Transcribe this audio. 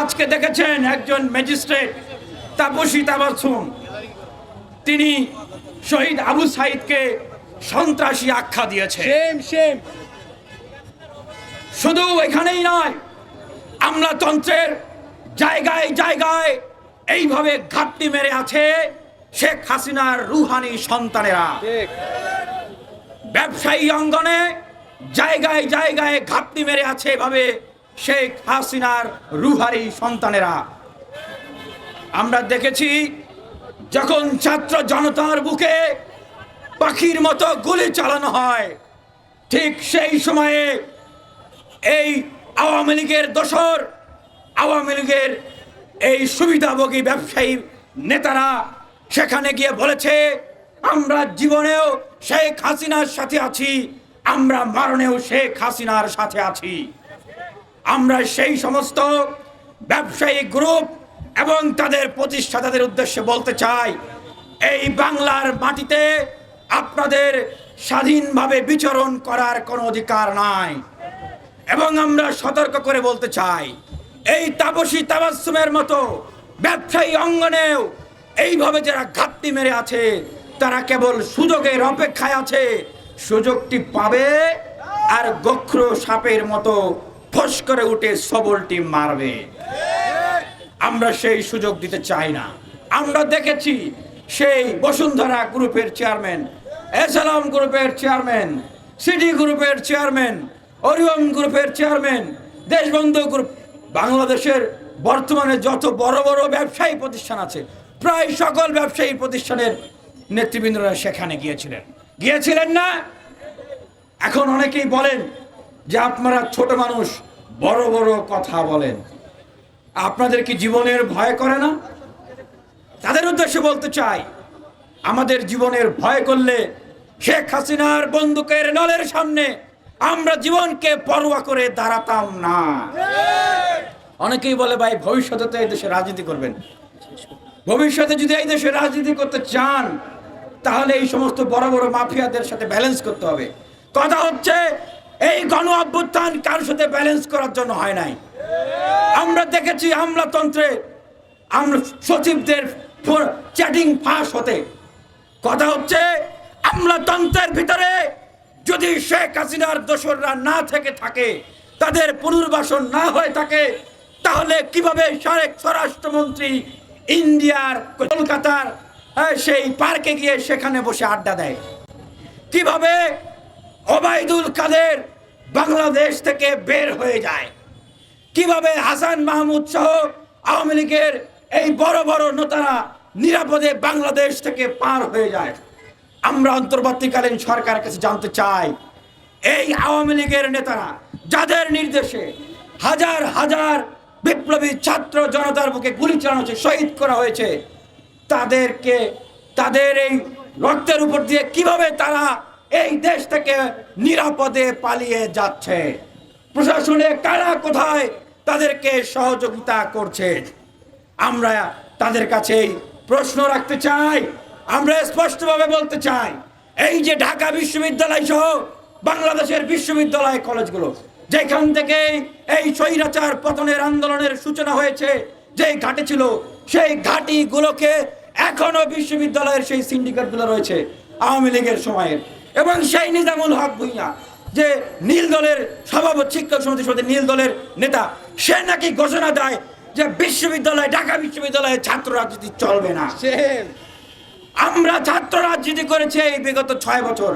আজকে দেখেছেন একজন ম্যাজিস্ট্রেট তাপসী তাবাসুম তিনি শহীদ আবু সাইদকে সন্ত্রাসী আখ্যা দিয়েছে। শুধু এখানেই নয় আমলাতন্ত্রের জায়গায় জায়গায় এইভাবে ঘাটতি মেরে আছে শেখ হাসিনার রুহানি সন্তানেরা। ব্যবসায়ী অঙ্গনে জায়গায় জায়গায় ঘাটতি মেরে আছে এভাবে শেখ হাসিনার রুহারি সন্তানেরা। আমরা দেখেছি, যখন ছাত্র জনতার বুকে পাখির মতো গুলি চালানো হয়, ঠিক সেই সময়ে এই আওয়ামী লীগের দোসর, আওয়ামী লীগের এই সুবিধাভোগী ব্যবসায়ী নেতারা সেখানে গিয়ে বলেছে, আমরা জীবনেও শেখ হাসিনার সাথে আছি, আমরা মরণেও শেখ হাসিনার সাথে আছি। আমরা সেই সমস্ত ব্যবসায়ী গ্রুপ এবং তাদের প্রতিষ্ঠাতাদের উদ্দেশ্যে বলতে চাই, এই বাংলার মাটিতে আপনাদের স্বাধীনভাবে বিচরণ করার কোনো অধিকার নাই। এবং আমরা সতর্ক করে বলতে চাই, এই তাপসী তাবাসুমের মতো ব্যবসায়ী অঙ্গনেও এইভাবে যারা ঘাটতি মেরে আছে, তারা কেবল সুযোগের অপেক্ষায় আছে, সুযোগটি পাবে আর গক্র সাপের মতো ফস করে উঠে সবলটি মারবে। আমরা সেই সুযোগ দিতে চাই না। আমরা দেখেছি সেই বসুন্ধরা গ্রুপের চেয়ারম্যান, এসালাম গ্রুপের চেয়ারম্যান সিটি গ্রুপের চেয়ারম্যান অরিয়ম গ্রুপের চেয়ারম্যান, দেশবন্ধু গ্রুপ, বাংলাদেশের বর্তমানে যত বড় বড় ব্যবসায়ী প্রতিষ্ঠান আছে, প্রায় সকল ব্যবসায়ী প্রতিষ্ঠানের নেতৃবৃন্দরা সেখানে গিয়েছিলেন। গিয়েছিলেন না? এখন অনেকেই বলেন যে আপনারা ছোট মানুষ, বড় বড় কথা বলেন। আপনাদের কি জীবনের ভয় করে না? তাদের উদ্দেশ্যে বলতে চাই, আমাদের জীবনের ভয় করলে শেখ হাসিনার বন্দুকের নলের সামনে আমরা জীবনকে পরোয়া করে দাঁড়াতাম না। অনেকেই বলে, ভাই, ভবিষ্যতে তো এই দেশে রাজনীতি করবেন। ভবিষ্যতে যদি এই দেশে রাজনীতি করতে চান, তাহলে এই সমস্ত বড় বড় মাফিয়াদের সাথে ব্যালেন্স করতে হবে। কথা হচ্ছে এই গণ অভ্যুত্থান কারোর সাথে ব্যালেন্স করার জন্য হয় নাই। আমরা দেখেছি আমলাতন্ত্রে আমরা সচিবদের চ্যাটিং ফাঁস হতে। কথা হচ্ছে আমলাতন্ত্রের ভিতরে যদি শেখ হাসিনার দোসররা না থেকে থাকে তাদের পুনর্বাসন না হয়ে থাকে তাহলে কীভাবে সারেক স্বরাষ্ট্রমন্ত্রী ইন্ডিয়ার কলকাতার হ্যাঁ, সেই পার্কে গিয়ে সেখানে বসে আড্ডা দেয়? কীভাবে ওবায়দুল কাদের বাংলাদেশ থেকে বের হয়ে যায়। কীভাবে হাসান মাহমুদ সহ আওয়ামী লীগের এই বড় বড় নেতারা নিরাপদে বাংলাদেশ থেকে পার হয়ে যায়? আমরা অন্তর্বর্তীকালীন সরকারের কাছে জানতে চাই, এই আওয়ামী লীগের নেতারা যাদের নির্দেশে হাজার হাজার বিপ্লবী ছাত্র জনতার বুকে গুলি চালানো হয়েছে, শহীদ করা হয়েছে, তাদেরকে, তাদের এই রক্তের উপর দিয়ে কীভাবে তারা এই দেশ থেকে নিরাপদে পালিয়ে যাচ্ছে। প্রশাসনে কারা কোথায় তাদেরকে সহযোগিতা করছে? আমরা তাদের কাছে প্রশ্ন রাখতে চাই, আমরা স্পষ্টভাবে বলতে চাই, এই যে ঢাকা বিশ্ববিদ্যালয় সহ বাংলাদেশের বিশ্ববিদ্যালয় কলেজগুলো, যেখান থেকে এই স্বৈরাচার পতনের আন্দোলনের সূচনা হয়েছে যে ঘাটে ছিল, সেই ঘাটিগুলোকে এখনও বিশ্ববিদ্যালয়ের সেই সিন্ডিকেটগুলো রয়েছে, আওয়ামী লীগের সময়ের। এবং সেই নিজামুল হক ভুইয়া যে নীল দলের সভাপতি শিক্ষক সমিতি সমিতি নীল দলের নেতা সে নাকি ঘোষণা দেয় যে বিশ্ববিদ্যালয় ঢাকা বিশ্ববিদ্যালয়ে ছাত্র রাজনীতি চলবে না। আমরা ছাত্র রাজনীতি করেছি এই বিগত ছয় বছর।